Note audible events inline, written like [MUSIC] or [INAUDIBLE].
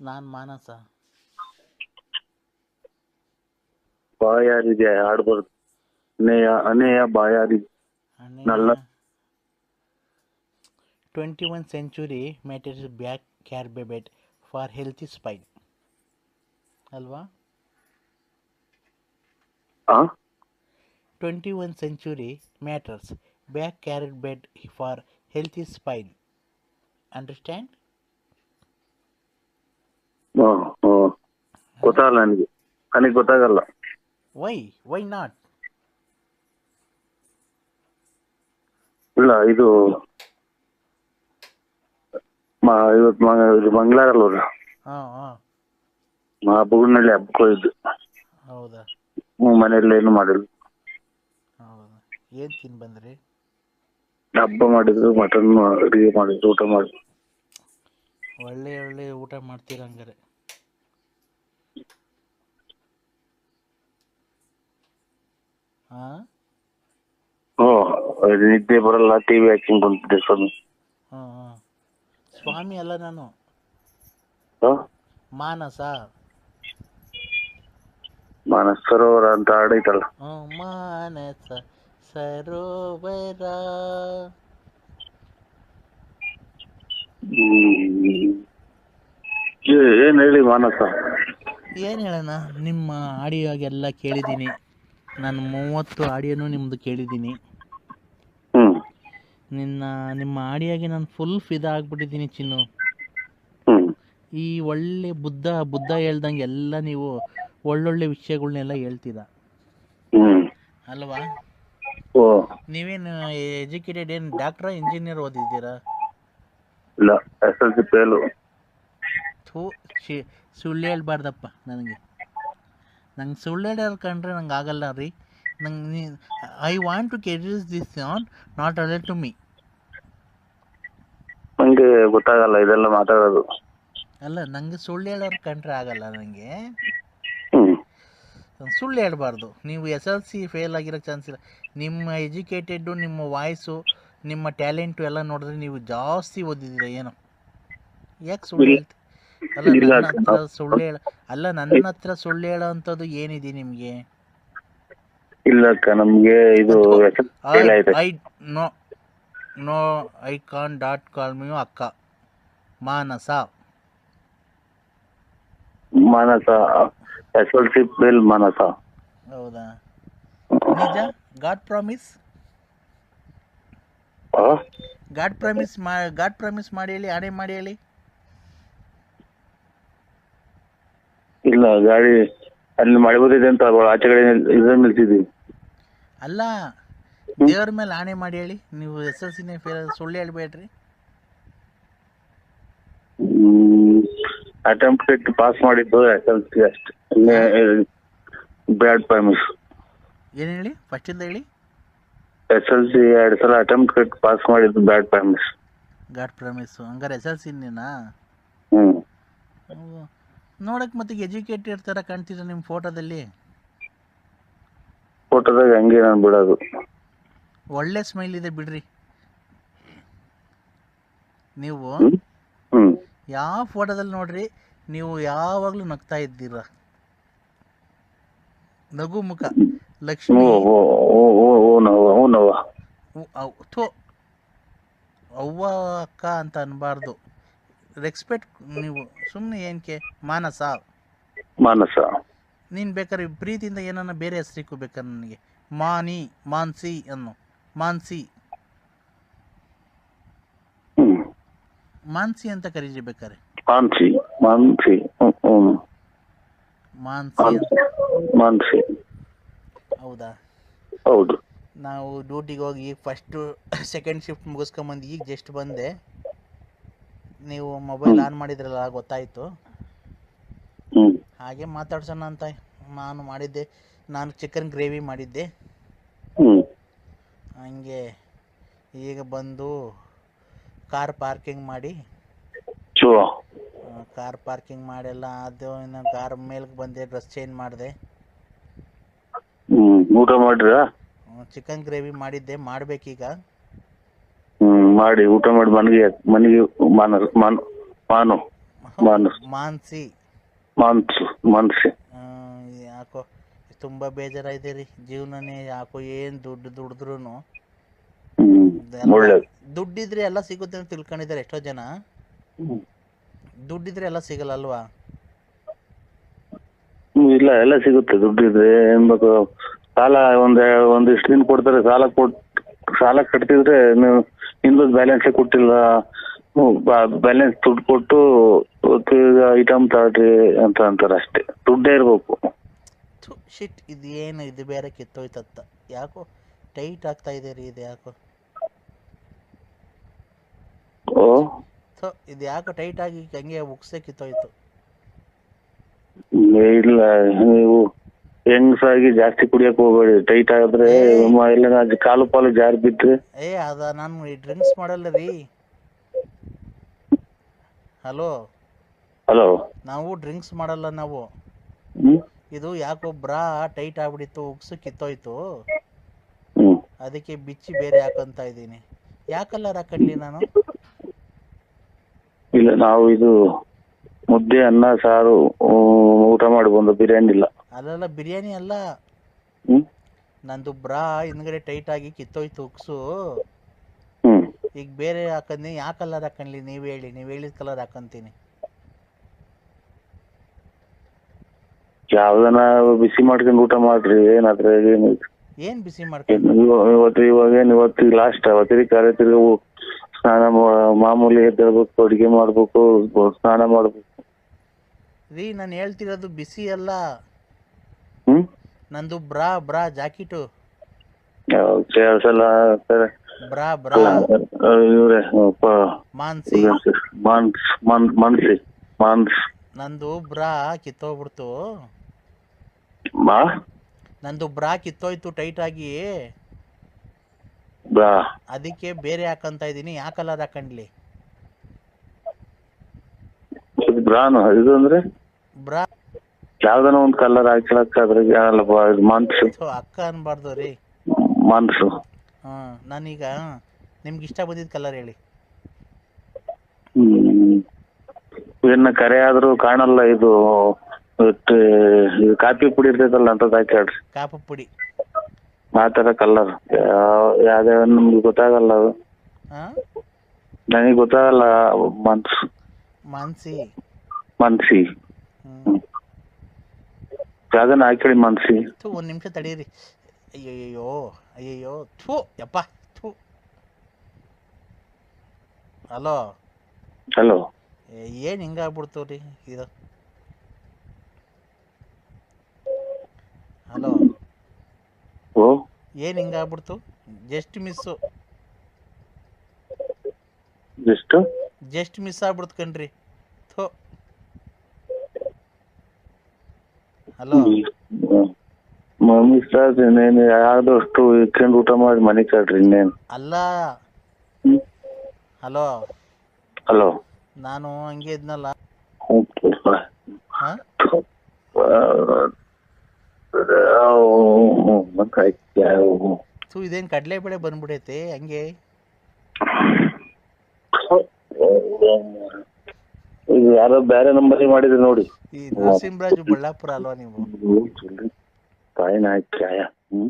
ನಾನು ಮಾನಸ ಬಾಯಾರಿದೆ ಹಾಡು ಬರುತ್ತೆ ಅನೇಯ ಅನೇಯ ಬಾಯಾರಿ ನಲ್ಲ. Twenty one century mattress back care bed for healthy spine ಅಲ್ವಾ ಆ twenty one century mattress back care bed for healthy spine understand hmm hmm ಗೊತ್ತಾಗಲ್ಲ ನನಗೆ. ನನಗೆ ಗೊತ್ತಾಗಲ್ಲ. ವೈ ವೈ ನಾಟ್ ಇಲ್ಲ ಇದು ಇವತ್ತು ಮ- ಇದು ಮಂಗಳಾರಲ್ಲ ಹಾಂ ಹಾಂ. ಮಾ ಬುಗುನಳ್ಳಿ ಹಬ್ಬಕ್ಕೆ ಹೋಗಿದ್ದು. ಹೌದಾ? ಹ್ಮ್ ಮನೆಯಲ್ಲಿ ಏನು ಮಾಡಿಲ್ಲ ಏನು ತಿನ್ ಬಂದ್ರಿ? ಹಬ್ಬ ಮಾಡಿದ್ರು ಮಟನ್ ಅಡಿಗೆ ಮಾಡಿದ್ರು ಊಟ ಮಾಡಿದ್ರು ಒಳ್ಳೆ ಒಳ್ಳೆ ಊಟ ಮಾಡ್ತೀರ ಹಂಗಾರೆ. ಹಾ ಓ ನಿದ್ದೆ ಬರಲ್ಲ ಟಿವಿ ಹಾಕಿಂಗ್ ಬಂದಿದ್ದೆ ಸ್ವಾಮಿ. ಹಾಂ ಹಾಂ ಸ್ವಾಮಿ ಅಲ್ಲ ನಾನು? ಮಾನಸ. ಮಾನಸ ಸರೋವರ ಅಂತ ಹಾಡೈತಲ್ಲ. ಹ್ಞೂ ಮಾನಸ ಸರೋವರ. ಹ್ಮ್. ಏ- ಏನ್ ಹೇಳಿ ಮಾನಸ? ಏನು ಹೇಳೋಣ ನಿಮ್ಮ ಆಡಿಯೋಗೆಲ್ಲ ಕೇಳಿದೀನಿ ನಾನು ಮೂವತ್ತು ಆಡಿಯೋನು ನಿಮ್ಮದು ಕೇಳಿದ್ದೀನಿ. ಹ್ಮ್. ನಿನ್ನ ನಿಮ್ಮ ಆಡಿಯೋಗೆ ನಾನು ಫುಲ್ ಫಿದ ಆಗ್ಬಿಟ್ಟಿದ್ದೀನಿ ಚಿನ್ನು. ಹ್ಮ್. ಈ ಒಳ್ಳೆ ಬುದ್ಧ ಬುದ್ಧ ಹೇಳ್ದಂಗೆ ಎಲ್ಲ ನೀವು ಒಳ್ಳೊಳ್ಳೆ ವಿಷಯಗಳನ್ನೆಲ್ಲ ಹೇಳ್ತೀರ. ಹ್ಮ್. ಅಲ್ವಾ? ಓ. ನೀವೇನು ಎಜುಕೇಟೆಡ್ ಏನು ಡಾಕ್ಟ್ರಾ ಇಂಜಿನಿಯರ್ ಓದಿದ್ದೀರಾ? ಇಲ್ಲ ಎಸ್ ಎಲ್ ಸಿ ಫೇಲು ಥೂ ಶಿ ಸುಳ್ಳು ಹೇಳ್ಬಾರ್ದಪ್ಪ ನನಗೆ. ನಂಗೆ ಸುಳ್ಳು ಹೇಳೋರು ಕಂಡ್ರೆ ನಂಗೆ ಆಗಲ್ಲ ರೀ. ನಂಗೆ I want to ಕೆಡ್ಯೂಸ್ this on not ಅಲೆ ಟು ಮೀ ನಂಗೆ ಗೊತ್ತಾಗಲ್ಲ ಇದೆಲ್ಲ ಮಾತಾಡೋದು. ಅಲ್ಲ ನಂಗೆ ಸುಳ್ಳು ಹೇಳೋರು ಕಂಡ್ರೆ ಆಗಲ್ಲ ನನಗೆ ಸುಳ್ಳು ಹೇಳ್ಬಾರ್ದು. ನೀವು ಎಸ್ ಎಲ್ ಸಿ ಫೇಲ್ ಆಗಿರೋ ಚಾನ್ಸ್ ಇಲ್ಲ. ನಿಮ್ಮ ಎಜುಕೇಟೆಡ್ಡು ನಿಮ್ಮ ವಾಯ್ಸು ನಿಮ್ಮ ಟ್ಯಾಲೆಂಟು ಎಲ್ಲ ನೋಡಿದ್ರೆ ನೀವು ಜಾಸ್ತಿ ಓದಿದ್ರೆ ಏನೋ? ಯಾಕೆ ಸುಳ್ಳು. ಅಲ್ಲ ನನ್ನ. ಹತ್ರ ಸುಳ್ಳು ಹೇಳ ಅಲ್ಲ ನನ್ನ ಹತ್ರ ಸುಳ್ಳು ಹೇಳೋ ಅಂಥದ್ದು ಏನಿದೆ ನಿಮಗೆ? ಇಲ್ಲ ಅಕ್ಕ ನಮಗೆ ಇದು I know no I can't dot call me ಅಕ್ಕ. Manasa. Manasa S L C fail Manasa. ಹೌದಾ? ನಿಜ? God promise? ಗಾಡ್ ಪ್ರಾಮಿಸ್ ಮಾ ಗಾಡ್ ಪ್ರಾಮಿಸ್ ಮಾಡಿ ಹೇಳಿ ಆಣೆ ಮಾಡಿ ಹೇಳಿ. ಇಲ್ಲ ಗಾಡಿ ಅಲ್ಲಿ ಮಳೆ ಅಂತ ಆಚೆ ಕಡೆ ನಿಲ್ಸಿದ್ವಿ. ಅಲ್ಲ ದೇವ್ರ ಮೇಲೆ ಆಣೆ ಮಾಡಿ ಹೇಳಿ ನೀವು ಎಸ್ ಎಲ್ ಸಿನೇ ಫೇಲ್ ಸುಳ್ಳು ಹೇಳ್ಬೇಡ್ರಿ. ಅಟೆಂಪ್ಟ್ ಪಾಸ್ ಮಾಡಿದ್ದು ಎಸ್ ಎಲ್ ಸಿ ಅಷ್ಟೇ. Bad promise. ಏನು ಹೇಳಿ? ಫಸ್ಟಿಂದ ಹೇಳಿ? ಎಸ್ ಎಲ್ ಸಿ ಎರಡು ಸಲ ಅಟೆಂಪ್ಟ್ ಪಾಸ್ ಮಾಡಿದ್ದು ಬ್ಯಾಡ್ ಪ್ರಾಮಿಸ್ ಗಾಡ್ ಪ್ರಾಮಿಸು ಹಂಗಾರೆ ಎಸ್ ಎಲ್ ಸಿನೇನಾ ಹ್ಮ್. ನೋಡಕ್ಕೆ ಮತ್ತೆ ಎಜುಕೇಟೆಡ್ ಥರ ಕಾಣ್ತೀರ ನಿಮ್ಮ ಫೋಟೋದಲ್ಲಿ ಫೋಟೋದಾಗ ಹಂಗೆ ನಾನು ಬಿಡೋದು. ಒಳ್ಳೆ ಸ್ಮೈಲ್ ಇದೆ ಬಿಡ್ರಿ. ನೀವು ಯಾವ ಫೋಟೋದಲ್ಲಿ ನೋಡ್ರಿ ನೀವು ಯಾವಾಗಲೂ ನಗ್ತಾ ಇದ್ದೀರ? ನಗು ಮುಖ. ಲಕ್ಷ್ಮಿ. ಓ ಓ ಓ ಓ ಓ ನೋವ ಓ ನೋವ ಉ- ಅವ್- ಥು ಅವ್ವ ಅಕ್ಕ ಅಂತ ಅನ್ಬಾರ್ದು. ರೆಸ್ಪೆಕ್ಟ್ ನೀವು ಸುಮ್ಮನೆ ಏನಕ್ಕೆ ಮಾನಸ? ಮಾನಸ. ನೀನು ಬೇಕಾದ್ರೆ ಪ್ರೀತಿಯಿಂದ ಏನನ್ನ ಬೇರೆ ಹೆಸರಿಕ್ಕು ಬೇಕಾದ್ರೆ ನನಗೆ. ಮಾನಿ ಮಾನ್ಸಿ ಅನ್ನು. ಮಾನ್ಸಿ. ಮಾನ್ಸಿ ಅಂತ ಕರೀರಿ ಬೇಕಾರೆ ಮಾನ್ಸಿ ಮಾನ್ಸಿ ಮಾನ್ಸಿ ಮಾನ್ಸಿ ಹೌದಾ? ಹೌದು. ನಾವು ಡ್ಯೂಟಿಗೆ ಹೋಗಿ ಫಸ್ಟ್ ಫಸ್ಟು ಸೆಕೆಂಡ್ ಶಿಫ್ಟ್ ಮುಗಿಸ್ಕೊಂಬಂದು ಈಗ ಜಸ್ಟ್ ಬಂದೆ. ನೀವು ಮೊಬೈಲ್ ಆನ್ ಮಾಡಿದ್ರಲ್ಲ ಗೊತ್ತಾಯಿತು. ಹಾಗೆ ಮಾತಾಡ್ಸೋಣ ಅಂತ ನಾನು ಮಾಡಿದ್ದೆ. ನಾನು ಚಿಕನ್ ಗ್ರೇವಿ ಮಾಡಿದ್ದೆ. ಹಂಗೆ ಈಗ ಬಂದು ಕಾರ್ ಪಾರ್ಕಿಂಗ್ ಮಾಡಿ. ಕಾರ್ ಪಾರ್ಕಿಂಗ್ ಮಾಡೆಲ್ಲ ಅದು ಇನ್ನು ಕಾರ್ ಮೇಲ್ಗೆ ಬಂದೆ ಡ್ರೆಸ್ ಚೇಂಜ್ ಮಾಡಿದೆ. ಊಟ ಮಾಡ್ರಾ ಚಿಕನ್ ಗ್ರೇವಿ ಮಾಡಿದ್ದೆ ಮಾಡಬೇಕೀಗ. ಮಾಡಿ ಊಟ ಮಾಡಿ ಮನೆಗೆ ಮನೆಗೆ ಮಾನ ಮಾನು ಮಾನು. ಮಾನಸ್ ಮಾನ್ಸಿ. ಮಾನ್ಸು ಮಾನ್ಸಿ. ಆ, ಯಾಕೋ ತುಂಬಾ ಬೇಜಾರಾಯ್ತು ರೀ ಜೀವನನೇ ಯಾಕೋ ಏನ್ ದುಡ್ಡು ದುಡಿದ್ರು ಹ್ಮ್ ಒಳ್ಳೇದು ದುಡ್ಡಿದ್ರೆ ಎಲ್ಲ ಸಿಗುತ್ತೆ ಅಂತ ತಿಳ್ಕೊಂಡಿದ್ದಾರೆ ಎಷ್ಟೋ ಜನ. ಹ್ಮ್. ದುಡ್ಡಿದ್ರೆ ಎಲ್ಲ ಸಿಗಲ್ಲ ಅಲ್ವಾ? ಹ್ಮ್, ಇಲ್ಲ ಎಲ್ಲ ಸಿಗುತ್ತೆ. ದುಡ್ಡಿದ್ರೆ ಏನ್ ಬೇಕು ಸಾಲ ಒಂದ್ ಒಂದಿಷ್ಟು ದಿನ ಕೊಡ್ತಾರೆ ಸಾಲ ಕೊಟ್ ಸಾಲ ಕಟ್ತಿದ್ರೆ ನೀವು ಇನ್ನೊಂದು ಬ್ಯಾಲೆನ್ಸ್ ಕೊಟ್ಟಿಲ್ಲ. ಬ್ಯಾಲೆನ್ಸ್ ದುಡ್ಡು ಕೊಟ್ಟು ಐಟಮ್ ತಗೊಳ್ರಿ ಅಂತ ಅಂತಾರೆ ಅಷ್ಟೇ. ದುಡ್ಡೇ ಇರ್ಬೇಕು. ಶಿಟ್ ಇದು ಏನು ಇದು ಬೇರೆ ಕಿತ್ತೋಯ್ತತ್ತ ಯಾಕೋ ಟೈಟ್ ಆಗ್ತಾ ಇದೆ ರೀ ಇದು ಯಾಕೋ. ಓ? ಸೊ ಇದು ಯಾಕೋ ಟೈಟ್ ಆಗಿ ಹಂಗೆ ಉಕ್ಸೆ ಕಿತ್ತೋಯ್ತು. ಇಲ್ಲ ನೀವು ಹೆಂಗ್ಸಾಗಿ ಜಾಸ್ತಿ ಕುಡಿಯಕ್ ಹೋಗ್ಬೇಡಿ. ಟೈಟ್ ಆದ್ರೆ ಮ- ಎಲ್ಲ ಕಾಲು ಪಾಲು ಜಾರಿ ಬಿದ್ರೆ ಏ ಅದ ನಾನು ಡ್ರಿಂಕ್ಸ್ ಮಾಡಲ್ಲ ರೀ. ಹಲೋ. ಹಲೋ. ನಾವು ಡ್ರಿಂಕ್ಸ್ ಮಾಡಲ್ಲ ನಾವು. ಹ್ಮ್. ಇದು ಯಾಕೋ ಬ್ರಾ ಟೈಟ್ ಆಗ್ಬಿಟ್ಟಿತ್ತು ಉಕ್ಸು ಕಿತ್ತೋಯ್ತು. ಹ್ಮ್. ಅದಕ್ಕೆ ಬಿಚ್ಚಿ ಬೇರೆ ಹಾಕೊಂತ ಇದ್ದೀನಿ. ಯಾಕಲ್ಲ ಕಲರ್ ನಾನು? ಇಲ್ಲ ನಾವು ಇದು ಮುದ್ದೆ ಅನ್ನ ಸಾರು ಊ- ಊಟ ಮಾಡಿ ಬಂದು ಬಿರಿಯಾನಿ ಇಲ್ಲ. ಅಲ್ಲೆಲ್ಲ ಬಿರಿಯಾನಿ ಅಲ್ಲ. ನಂದು ಬ್ರಾ ಹಿಂದ್ಗಡೆ ಟೈಟ್ ಆಗಿ ಕಿತ್ತೋಯ್ತು ಉಕ್ಸು. ಈಗ ಬೇರೆ ಹಾಕಂದಿ ಯಾವ ಕಲರ್ ಹಾಕೊಂಡ್ಲಿ? ನೀವ್ ಹೇಳಿ ನೀವ್ ಹೇಳಿದ ಕಲರ್ ಹಾಕೊಂತೀನಿ. ಯಾವ್ದನ ಬಿಸಿ ಮಾಡ್ಕೊಂಡು ಊಟ ಮಾಡ್ರಿ ಏನಾದ್ರೆ ಏನು ಬಿಸಿ ಮಾಡ್ಕೊಂಡು? ಇವತ್ತು ಇವಾಗ ಏನು ಇವತ್ತು ಲಾಸ್ಟ್ ಅವತ್ತಿಗೆ ಕಾರ್ಯ ತಿರ್ಗಿ ಸ್ನಾನ ಮಾಮೂಲಿ ಎದ್ದೇಳ್ಬೇಕು ಅಡಿಗೆ ಮಾಡ್ಬೇಕು ಸ್ನಾನ ಮಾಡ್ಬೇಕು. ರೀ ನಾನು ಹೇಳ್ತಿರೋದು ಬಿಸಿ ಅಲ್ಲ. ಹ್ಮ್? ನಂದು ಬ್ರಾ ಬ್ರಾ ಜಾಕೆಟು. ಕೇಳ್ಸಲ್ಲ ಸರಿ ಬ್ರಾ. ಬ್ರಾ ಇವ್ರೆ ಮಾನ್ಸಿ. ಮಾನ್ಸ್ ಮಾನ್ಸಿ ಮಾನ್ಸ್. ನಂದು ಬ್ರಾ ಕಿತ್ತೋಗ್ಬಿಡ್ತು. ಮಾ? ನಂದು ಬ್ರಾ ಕಿತ್ತೋಯ್ತು ಟೈಟ್ ಆಗಿ ಬ್ರಾ? ಅದಕ್ಕೆ ಬೇರೆ ಹಾಕಂತ ಇದೀನಿ ಯಾವ ಕಲರ್ ಹಾಕೊಂಡ್ಲಿ? ಬ್ರಾನ್? ಇದು ಅಂದ್ರೆ? ಯಾವ್ದನ ಒಂದ್ ಕಲರ್ ಹಾಕ್ಲಕ್ ಅದ್ರಾಗ ಮನ್ಸು. ಥು, ಅಕ್ಕ ಅನ್ಬಾರ್ದು ರೀ. ಮನ್ಸು. ಹಾಂ ನಾನೀಗ ನಿಮ್ಗೆ ಇಷ್ಟ ಬಂದಿದ್ದ ಕಲರ್ ಹೇಳಿ. ಹ್ಮ್. ಇನ್ನ ಕರೆ ಆದ್ರೂ ಕಾಣಲ್ಲ ಇದು ಇಟ್- ಇದು ಕಾಫಿ ಪುಡಿ ಇರ್ತೈತಲ್ಲ ಅಂತದ್ ಹಾಕ್ಯಾಡ್ರಿ ಕಾಪು ಪುಡಿ. ಆ ತರ ಕಲರ್ ಯಾವ್ದೇ ನಮ್ಗೆ ಗೊತ್ತಾಗಲ್ಲ ಅದು. ಹಾಂ ನನಗೆ ಗೊತ್ತಾಗಲ್ಲ ಮನ್ಸು. ಮನ್ಸಿ. ಮನ್ಸಿ. ಯಾವ್ದನ್ನ ಹಾಕಿ ಮನ್ಸಿ. ಥೂ ಒಂದು ನಿಮಿಷ ತಡೀರಿ. ಅಯ್ಯಯ್ಯೋ ಅಯ್ಯಯ್ಯೋ ಥೂ ಯಪ್ಪ ಥೂ. ಹಲೋ. ಹಲೋ. ಏನು ಹಿಂಗಾಗ್ಬಿಡ್ತು ರೀ ಇದು? ಹಲೋ. ಓ. ಏನು ಹಿಂಗಾಗ್ಬಿಡ್ತು ಜಸ್ಟ್ ಮಿಸ್ಸು. ಎಷ್ಟು ಜಸ್ಟ್ ಮಿಸ್ ಆಗ್ಬಿಡ್ತು ಕಣ್ರಿ ಥೋ ಹಲೋ ಮಮ್ಮಿ ಸರ್ ಇನ್ನೇನು ಆದಷ್ಟು ಇಟ್ಕೊಂಡು ಊಟ ಮಾಡಿ ಮನೆ ಕಳ್ರಿ ಇನ್ನೇನು. ಅಲ್ಲ. ಹಲೋ ಹಲೋ ನಾನು ಹಂಗೆ ಇದ್ನಲ್ಲ. ಸೊ ಥೂ ಕಡಲೆ ಕಡಲೆಬೇಳೆ ಬಂದ್ಬಿಡೈತೆ ಹಂಗೆ? [LAUGHS] ಇದು ಯಾರೋ ಬೇರೆ ನಂಬರ್ ಮಾಡಿದ್ರಿ ನೋಡಿ. ಈ ನರಸಿಂಹರಾಜು ಬಳ್ಳಾಪುರ ಅಲ್ವಾ ನೀವು? ಕಾಯಿನ ಹಾಕಿ ಹ್ಮ್.